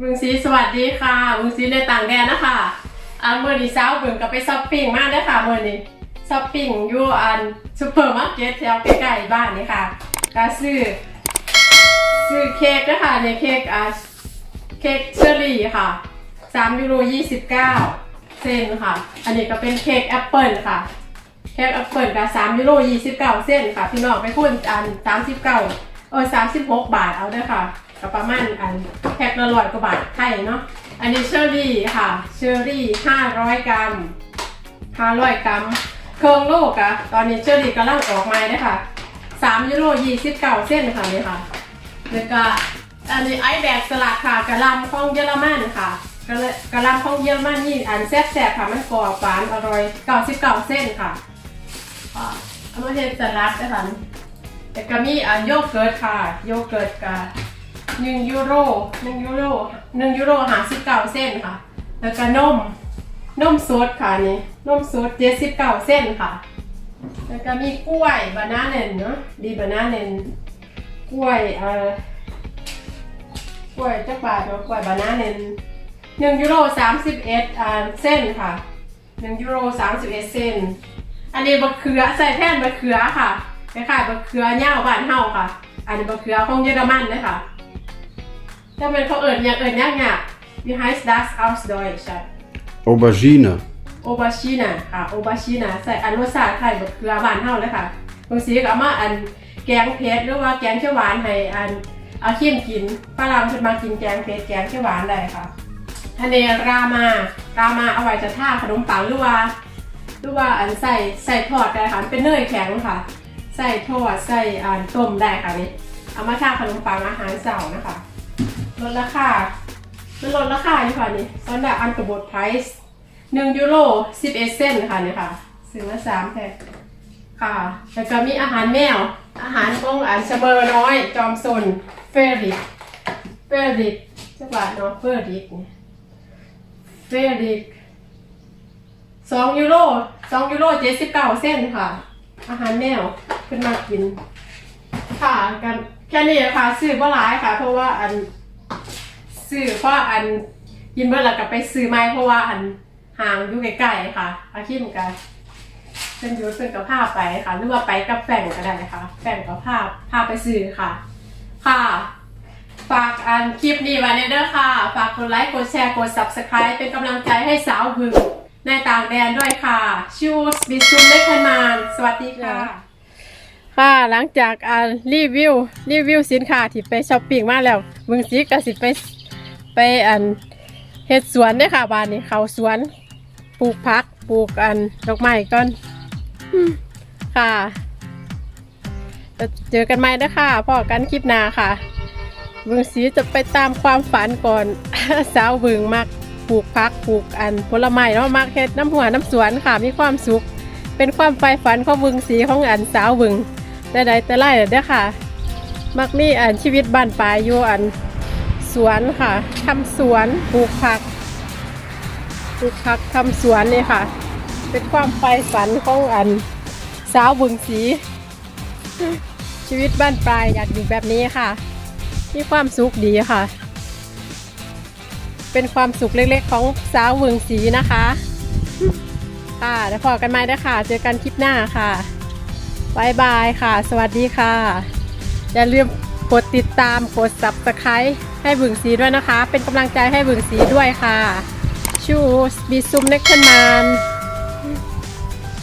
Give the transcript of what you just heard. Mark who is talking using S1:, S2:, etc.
S1: บุงซีสวัสดีค่ะบุงซีในต่างแดนนะคะอันเมื่อนี้เช้าเบิ่งก็ไปช้อปปิ้งมาเด้อค่ะเมื่อนี้ช้อปปิ้งอยู่อันซูเปอร์มาร์เก็ตแถวใกล้ๆบ้านนี่ค่ะก็ซื้อซื้อเค้กนะคะเนี่ยเค้กอะเค้กเชอร์รี่ค่ะ3ยูโร29เซนค่ะ อันนี้ก็เป็นเค้กแอปเปิลค่ะเค้กแอปเปิลก็3ยูโร29เซนค่ะ พี่น้องไปคูณอัน39เออ36บาทเอาเด้อค่ะ ก็ประมาณอันแพ็คละร้อยกว่าบาทไทยเนาะ อันนี้เชอร์รี่ค่ะ เชอร์รี่500กรัม500กรัม เครื่องโลกอะตอนนี้เชอร์รี่กำลังออกมาเลยค่ะ3ยูโร29เซนค่ะนี่ค่ะแล้วก็อันนี้ไอแบกสลัดค่ะกะลำของเยอรมันค่ะกะละกะลำของเยอรมันนี่อันแซ่บๆค่ะมันกรอบหวานอร่อย99เก่าเส้นค่ะอเอามาเฮ็ดสลัดนะคะแล้วก็มีอันโยเกิร์ตค่ะ โยเกิร์ตกับ 1ยูโร1ยูโร1ยูโร59เก้าเส้นค่ะ แล้วก็นมนมสดค่ะนี่นมสด79เก้าเส้นค่ะ แล้วก็มีกล้วยบานาเนนเนาะดีบานาเนนกล้วยเอ่อกล้วยจักบาทเนาะกล้วยบานาเนนหนึ่งยูโรสามสิบเอ็ดอ่าเส้นค่ะหนึ่งยูโรสามสิบเอ็ดเส้นอันนี้บะเขือใส่แท่นบะเขือค่ะคล้ายๆบะเขือเน่าบ้านเฮาค่ะ อันนี้บะเขือของเยอรมันเลยค่ะ ถ้าเป็นเขาเอิญอย่างเอิญยากเนี่ย Wie heißt das aus Deutsch
S2: Aubergine.
S1: โอบาชิน่ะค่ะโอบาชิน่ะใส่อันรสชาติไข่บะเขือบ้านเฮาเลยค่ะบางทีก็เอามาอันแกงเผ็ดหรือว่าแกงเขียวหวานให้อันเอาเข้มกินฝรั่งเพิ่นมากินแกงเผ็ดแกงเขียวหวานได้ค่ะอันนี้รามารามาเอาไว้จะท่าขนมปังหรือว่าหรือว่าอันใส่ใส่ทอดได้ค่ะเป็นเนยแข็งค่ะ ใส่ทอดใส่อันต้มได้ค่ะนี่เอามาท่าขนมปังอาหารเสาร์นะคะ ลดราคามันลดราคาอยู่ค่ะนี่สำหรับอันกระบดไพรส์หนึ่งยูโรสิบเอ็ดเซนค่ะเนี่ยค่ะซื้อมาสามแพ็คค่ะแล้วก็มีอาหารแมว อาหารของอันเสเบอร์น้อย จอมซนเฟริกเฟริกจักบาทเนาะเฟริกเนี่ยเฟริกสองยูโรสองยูโรเจ็ดสิบเก้าเซนค่ะ อาหารแมวขึ้นมากิน ค่ะกันแค่นี้ค่ะซื้อบ่หลายค่ะ เพราะว่าอัน ซื้อเพราะอันกินเมื่อแล้วก็ไปซื้อไม้เพราะว่าอันห่างอยู่ใกล้ๆค่ะอาชีพเหมือนกันเป็นอยูเป็นกับภาพไปค่ะ หรือว่าไปกับแฟนก็ได้นะคะแฟนกับภาพภาพไปซื้อค่ะ ค่ะ ฝากอันคลิปนี้ไว้ในเด้อค่ะ ฝากกดไลค์กดแชร์กด subscribe เป็นกำลังใจให้สาวบึงในต่างแดนด้วยค่ะชูสบิซุมเล็กขมานสวัสดีค่ะ ค่ะหลังจากอ่ารีวิวรีวิวสินค้าที่ไปช้อปปิ้งมาแล้วมึงสีก็สิไป ไปอันเฮ็ดสวนเด้ค่ะบ้านนี้เขาสวนปลูกผักปลูกอันดอกไม้ก่อนค่ะจะเจอกันใหม่เด้อค่ะพอกันคลิปหน้าค่ะบึงสีจะไปตามความฝันก่อนสาวบึงมักปลูกผักปลูกอันผลไม้เนาะมักเฮ็ดน้ำหัวน้ำสวนค่ะมีความสุข เป็นความใฝ่ฝันของบึงสีของอันสาวบึงแต่ใดแต่ไรเด้อค่ะ มักมีอันชีวิตบ้านปลายอยู่อัน สวนค่ะทำสวนปลูกผักปลูกผักทำสวนนี่ค่ะ เป็นความใฝ่ฝันของอันสาวบึงสี ชีวิตบ้านปลายอยากอยู่แบบนี้ค่ะ มีความสุขดีค่ะ เป็นความสุขเล็กๆของสาวบึงสีนะคะ ค่ะแล้วพอกันไหมเด้ค่ะเจอกันคลิปหน้าค่ะบายบายค่ะ สวัสดีค่ะ อย่าลืม กดติดตามกด subscribe ให้บึงสีด้วยนะคะ เป็นกำลังใจให้บึงสีด้วยค่ะชูสบีซุมเน็กเทนมาน